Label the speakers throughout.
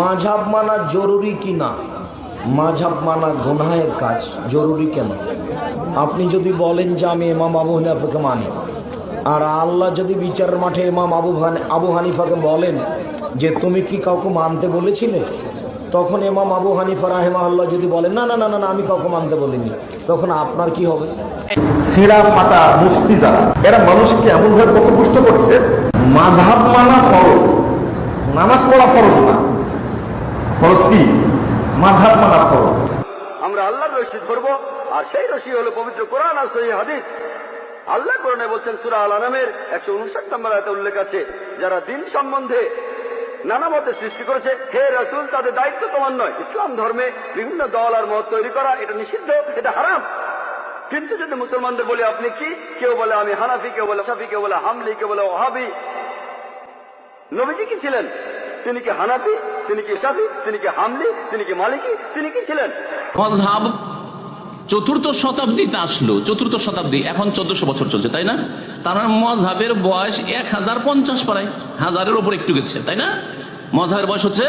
Speaker 1: মাঝাব মানা জরুরি কি না মাঝাব মানা গুনাহের কাজ জরুরি কেন? আপনি যদি বলেন যে আমি ইমাম আবু হানিফাকে মানি, আর আল্লাহ যদি বিচারের মাঠে ইমাম আবু আবু হানিফাকে বলেন যে তুমি কি কাউকে মানতে বলেছিলে? তখন এমাম আবু হানিফা রাহেমা আল্লাহ যদি বলেন, না না না না আমি কাউকে মানতে বলিনি, তখন আপনার কি হবে?
Speaker 2: ছিঁড়া ফাটা, মুফতি যারা, এরা মানুষকে এমন ভাবে পথপুষ্ট করছে মাঝহাব মানা ফরজ, নামাজ পড়া ফরজ না। ফরজ কি মানা ফরজ।
Speaker 3: আমরা আল্লাহর রশি ধরবো, আর সেই রশি হলো পবিত্র কোরআন আর সহি হাদিস। আল্লাহ কোরআনে বলছেন সুরা আল আনামের একশো উনষাট নম্বর আয়তে উল্লেখ আছে, যারা দিন সম্বন্ধে নানা সৃষ্টি করেছে, হে রাসুল, তাদের দায়িত্ব তোমার নয়। ইসলাম ধর্মে বিভিন্ন দল আর মত তৈরি করা, এটা নিষিদ্ধ, এটা হারাম। কিন্তু যদি মুসলমানদের বলি, আপনি কি? কেউ বলে আমি হানাফি, কেউ বলে সাফি, কেউ বলে হামলি, কেউ বলে ওহাবি। নবীজি কি ছিলেন? তিনি কি হানাফি? তিনি কি সাফি তিনি কি হামলি, তিনি কি মালিকি, তিনি কি ছিলেন?
Speaker 4: মজহাব চতুর্থ শতাব্দীতে আসলো, চতুর্থ শতাব্দী, এখন চোদ্দশো বছর চলছে, তাই না? তার মানে মজহাবের বয়স এক হাজার পঞ্চাশ প্রায়, হাজারের ওপর একটু গেছে, তাই না? মজহাবের বয়স হচ্ছে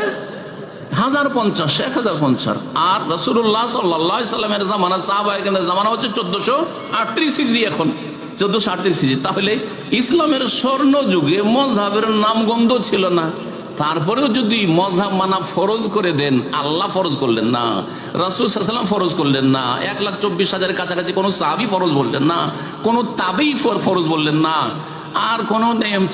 Speaker 4: হাজার পঞ্চাশ, এক হাজার পঞ্চাশ। আর রসুল্লাহ সাল্লাহ সাল্লামের জামানা সাহাবাহিকের জামানা হচ্ছে চোদ্দশো আটত্রিশ হিজড়ি এখন। চোদ্দশো আটত্রিশ হিজড়ি তাহলে ইসলামের স্বর্ণ যুগে মজহাবের নামগন্ধ ছিল না। তারপরেও যদি মজহাব মানা ফরজ করে দেন, আল্লাহ ফরজ করলেন না, রাসুল সাল্লাম ফরজ করলেন না, এক লাখ চব্বিশ হাজারের কাছাকাছি কোনো সাহাবি ফরজ বললেন না, কোনো তাবেই ফরজ বললেন না, আর কোন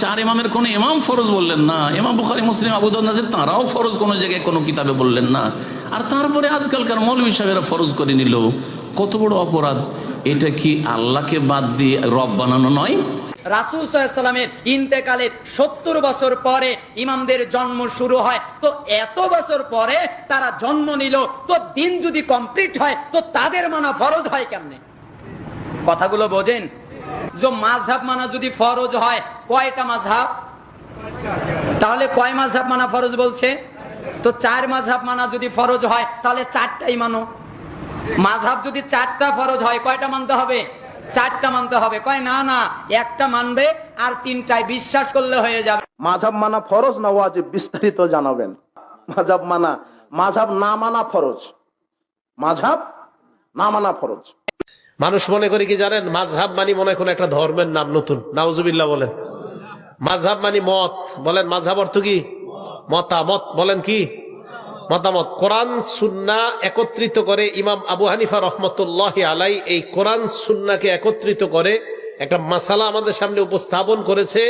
Speaker 4: চার ইমামের কোন ইমাম ফরজ বললেন না, ইমাম বুখারি, মুসলিম আবুদন আছে তারাও ফরজ কোনো জায়গায় কোনো কিতাবে বললেন না। আর তারপরে আজকালকার মৌলবী সাহেবেরা ফরজ করে নিল। কত বড় অপরাধ। এটা কি আল্লাহকে বাদ দিয়ে রব বানানো নয়?
Speaker 5: রাসুল সাল্লামের ইন্তেকালের সত্তর বছর পরে ইমামদের জন্ম শুরু হয়। তো এত বছর পরে তারা জন্ম নিল, তো দিন যদি কমপ্লিট হয়, তো তাদের মানা ফরজ হয় কেমনে? কথাগুলো বোঝেন? যে মাঝহাব মানা যদি ফরজ হয়, কয়টা মাঝহাব তাহলে কয় মাঝহাব মানা ফরজ বলছে? তো চার মাঝহাব মানা যদি ফরজ হয়, তাহলে চারটাই মানো। মাঝহাব যদি চারটা ফরজ হয়, কয়টা মানতে হবে? চারটা মানতে হবে। কয় না না একটা মানবে আর তিনটায় বিশ্বাস করলে হয়ে যাবে।
Speaker 6: মাঝাব মানা ফরজ না ওয়াজিব বিস্তারিত জানাবেন। মাঝাব মানা মাঝাব না মানা ফরজ। মাঝাব না মানা ফরজ।
Speaker 7: মানুষ মনে করে কি জানেন? মাঝহাব মানি মনে কোন একটা ধর্মের নাম নতুন। নাউজুবিল্লাহ বলেন। মাঝহাব মানি মত। বলেন মাঝহাব অর্থ কি? মতামত। বলেন কি? মতামত। কোরআন, সুন্না একত্রিত করে ইমাম আবু হানিফা রহমতুল্লাহ আলাই এই কোরআন, সুন্নাকে একত্রিত করে একটা মাসালা আমাদের সামনে উপস্থাপন করেছে।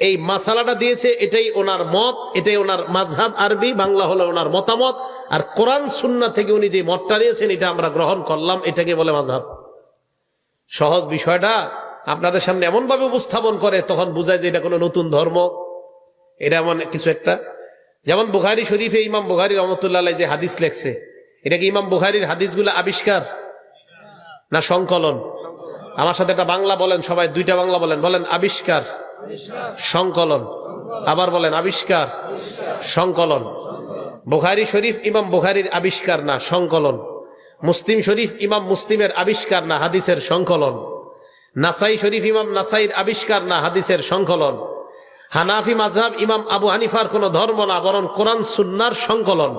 Speaker 7: এই মাসালাটা দিয়েছে, এটাই ওনার মত, এটাই ওনার মাঝহাব আরবি, বাংলা হলো ওনার মতামত। আর কোরআন, সুন্না থেকে উনি যে মতটা নিয়েছেন, এটা আমরা গ্রহণ করলাম, এটাকে বলে মাঝহাব সহজ বিষয়টা, আপনাদের সামনে এমন ভাবে উপস্থাপন করে, তখন বুঝায় যে এটা কোনো নতুন ধর্ম। এটা এমন কিছু একটা যেমন বুখারি শরীফে ইমাম বুখারি রহমতুল্লাহ যে হাদিস লেখছে, এটা কি ইমাম বুখারির হাদিসগুলো আবিষ্কার? না সংকলন? আমার সাথে একটা বাংলা বলেন, সবাই দুইটা বাংলা বলেন। বলেন আবিষ্কার, সংকলন। আবার বলেন আবিষ্কার, সংকলন। বুখারি শরীফ ইমাম বুখারির আবিষ্কার না, সংকলন। মুসলিম শরীফ ইমাম মুসলিমের আবিষ্কার না, হাদিসের সংকলন। নাসাই শরীফ ইমাম নাসাইর আবিষ্কার না, হাদিসের সংকলন। হানাফি মাঝহাব ইমাম আবু হানিফার কোন ধর্ম না, বরং কোরআন সুন্নার সংকলন।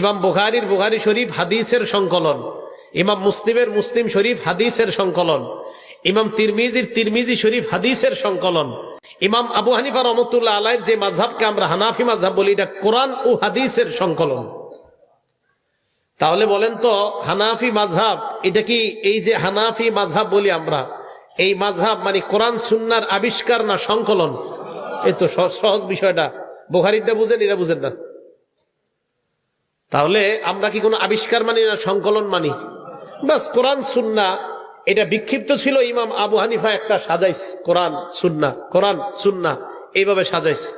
Speaker 7: ইমাম বুখারির বুখারি শরীফ হাদিসের সংকলন। ইমাম মুসলিমের মুসলিম শরীফ হাদিসের সংকলন। ইমাম তিরমিজির তিরমিজি শরীফ হাদিসের সংকলন। ইমাম আবু হানিফা রহমতুল্লাহ আলাইর যে মাঝহাবকে আমরা হানাফি মাঝহাব বলি, এটা কোরআন ও হাদিসের সংকলন। তাহলে বলেন তো, হানাফি মাঝহাব এটা কি এই যে হানাফি মাঝহাব বলি আমরা, এই মাঝহাব মানে কোরআন সুন্নার আবিষ্কার না সংকলন? এই তো সহজ বিষয়টা। বোখারিটা বুঝেন, এরা বুঝেন না। তাহলে আমরা কি কোনো আবিষ্কার মানি না সংকলন মানি? বাস কোরআন, সুন্না, এটা বিক্ষিপ্ত ছিল ইমাম আবু হানিফা একটা সাজাইস, কোরআন, সুন্না কোরআন, সুন্না, এইভাবে সাজাইছে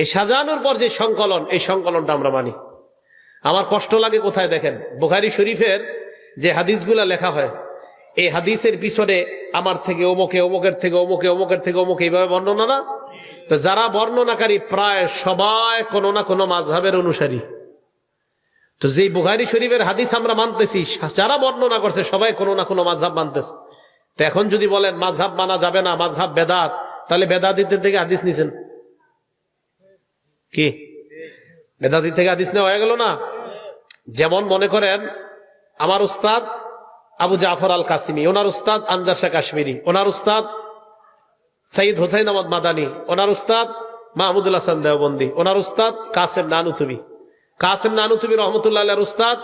Speaker 7: এই সাজানোর পর যে সংকলন, এই সংকলনটা আমরা মানি। আমার কষ্ট লাগে কোথায় দেখেন? বোখারি শরীফের যে হাদিসগুলা লেখা হয়, এই হাদিসের পিছনে আমার থেকে ওমকে, ওমকের থেকে ওমকে, ওমকের থেকে ওমকে এইভাবে বর্ণনা না? তো যারা বর্ণনাকারী, প্রায় সবাই কোনো না কোনো মাঝহাবের অনুসারী। তো যেই বুখারি শরীফের হাদিস আমরা মানতেছি, যারা বর্ণনা করছে সবাই কোনো না কোনো মাঝহাব মানতেছে। তো এখন যদি বলেন, মাঝহাব মানা যাবে না, মাঝহাব বেদাত, তাহলে বেদাতিদের থেকে হাদিস নিছেন। কি? বেদাতি থেকে হাদিস নেওয়া হয়ে গেল না? যেমন মনে করেন, আমার উস্তাদ আবু জাফর আল কাসিমি ওনার উস্তাদ আনজার শাহ কাশ্মীরি, ওনার উস্তাদ সঈদ হোসাইন আহমদ মাদানি, ওনার উস্তাদ মাহমুদুল হাসান দেওবন্দি, ওনার উস্তাদ কাসেম নানুতুবি। কাসেম নানুতুবি রহমতুল্লাহ উস্তাদ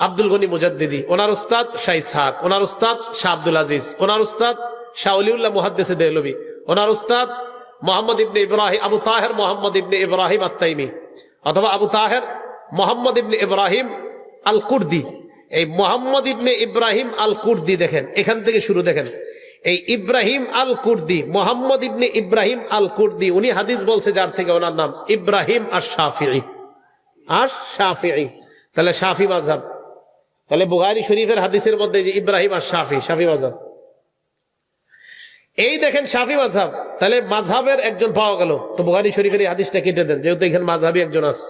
Speaker 7: আব্দুল গনি মুজাদ্দিদি, ওনার উস্তাদ শাহ ইসহাক, ওনার উস্তাদ শাহ আব্দুল আজিজ, ওনার উস্তাদ শাহ অলিউল্লাহ মুহাদ্দেসে দেহলবি, ওনার উস্তাদ মোহাম্মদ ইবনে ইব্রাহিম, আবু তাহের মোহাম্মদ ইবনে ইব্রাহিম আত্তাইমি অথবা আবু তাহের মোহাম্মদ ইবনে ইব্রাহিম আল কুর্দি এই মোহাম্মদ ইবনে ইব্রাহিম আল কুর্দি দেখেন, এখান থেকে শুরু দেখেন। এই ইব্রাহিম আল কুর্দি মোহাম্মদ ইবনে ইব্রাহিম আল কুর্দি উনি হাদিস বলছে যার থেকে ওনার নাম ইব্রাহিম আর শাফিঈ আর শাফিঈ তাহলে শাফি মাঝহাব তাহলে বুহারি শরীফের হাদিসের মধ্যে যে ইব্রাহিম আর শাফি শাফি মাঝহাব এই দেখেন শাফি মাঝহাব তাহলে মাঝহাবের একজন পাওয়া গেল। তো বুহারি শরীফের এই হাদিসটা কেটে দেন, যেহেতু এখানে মাঝহাবি একজন আছে।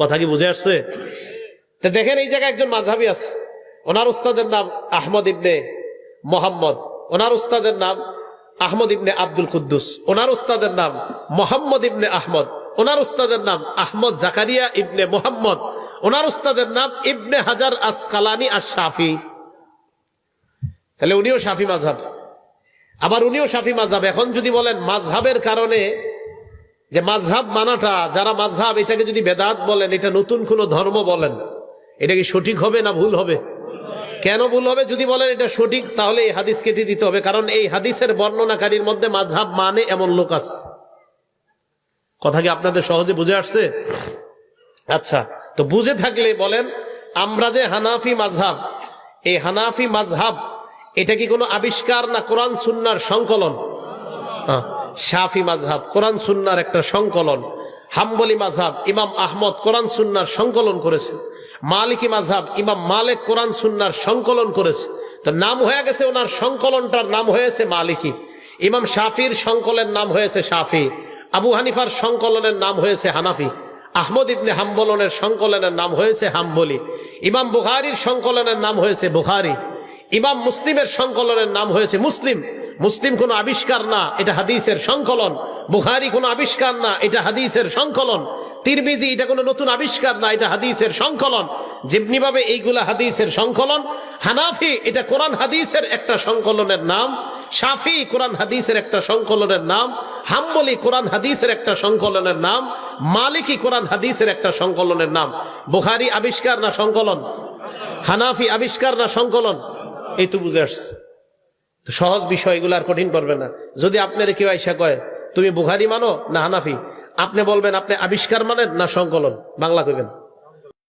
Speaker 7: কথা কি বুঝে আসছে? তো দেখেন এই জায়গায় একজন মাঝহাবি আছে। ওনার উস্তাদের নাম আহমদ ইবনে মোহাম্মদ। ওনার উস্তাদের নাম আহমদ ইবনে আব্দুল কুদ্দুস। ওনার উস্তাদের নাম মোহাম্মদ ইবনে আহমদ। ওনার উস্তাদের নাম আহমদ জাকারিয়া ইবনে মোহাম্মদ। ওনার উস্তাদের নাম ইবনে হাজার আসকালানি আর শাফি তাহলে উনিও শাফি মাঝহাব আবার উনিও শাফি মাঝহাব এখন যদি বলেন মাঝহাবের কারণে যে মাঝহাব মানাটা, যারা মাঝহাব এটাকে যদি বেদাত বলেন, এটা নতুন কোন ধর্ম বলেন, এটা কি সঠিক হবে না ভুল হবে? কেন ভুল হবে? যদি বলেন এটা সঠিক, তাহলে এই হাদিস কেটে দিতে হবে। কারণ এই হাদিসের বর্ণনাকারীর মধ্যে মাঝহাব মানে এমন লোক আছে। কথা কি আপনাদের সহজে বুঝে আসছে? আচ্ছা তো বুঝে থাকলে বলেন, আমরা যে হানাফি মাঝহাব এই হানাফি মাঝহাব এটা কি কোনো আবিষ্কার না কোরআন সুন্নার সংকলন? শাফি মাঝহাব কোরআন সুন্নার একটা সংকলন। হাম্বলি মাঝহাব ইমাম আহমদ কোরআন সুন্নার সংকলন করেছে মালিকি মাঝহাব ইমাম মালিক কোরআন সুন্নার সংকলন করেছে। তো নাম হয়ে গেছে ওনার সংকলনটার, নাম হয়েছে মালিকি। ইমাম শাফির সংকলনের নাম হয়েছে শাফি। আবু হানিফার সংকলনের নাম হয়েছে হানাফি। আহমদ ইবনে হাম্বলনের সংকলনের নাম হয়েছে হাম্বলি। ইমাম বুখারির সংকলনের নাম হয়েছে বুখারি। ইমাম মুসলিমের সংকলনের নাম হয়েছে মুসলিম। মুসলিম কোনো আবিষ্কার না, এটা হাদিসের সংকলন। বুখারি কোনো আবিষ্কার না, এটা হাদিসের সংকলন। তিরমিজি, এটা কোনো নতুন আবিষ্কার না, এটা হাদিসের সংকলন। যেমনি ভাবে এইগুলা হাদিসের সংকলন, হানাফি, এটা কোরআন হাদিসের একটা সংকলনের নাম, শাফি কোরআন হাদিসের একটা সংকলনের নাম, হাম্বলি কোরআন হাদিসের একটা সংকলনের নাম, মালিকি কোরআন হাদিসের একটা সংকলনের নাম। বুখারি আবিষ্কার না সংকলন? হানাফি আবিষ্কার না সংকলন? এই তো বুঝে আসছে। সহজ বিষয় এগুলো আর কঠিন করবে না। যদি আপনার কেউ আইসা কয় তুমি বুখারি মানো না হানাফি? আপনি বলবেন আপনি আবিষ্কার মানেন না সংকলন? বাংলা কইবেন।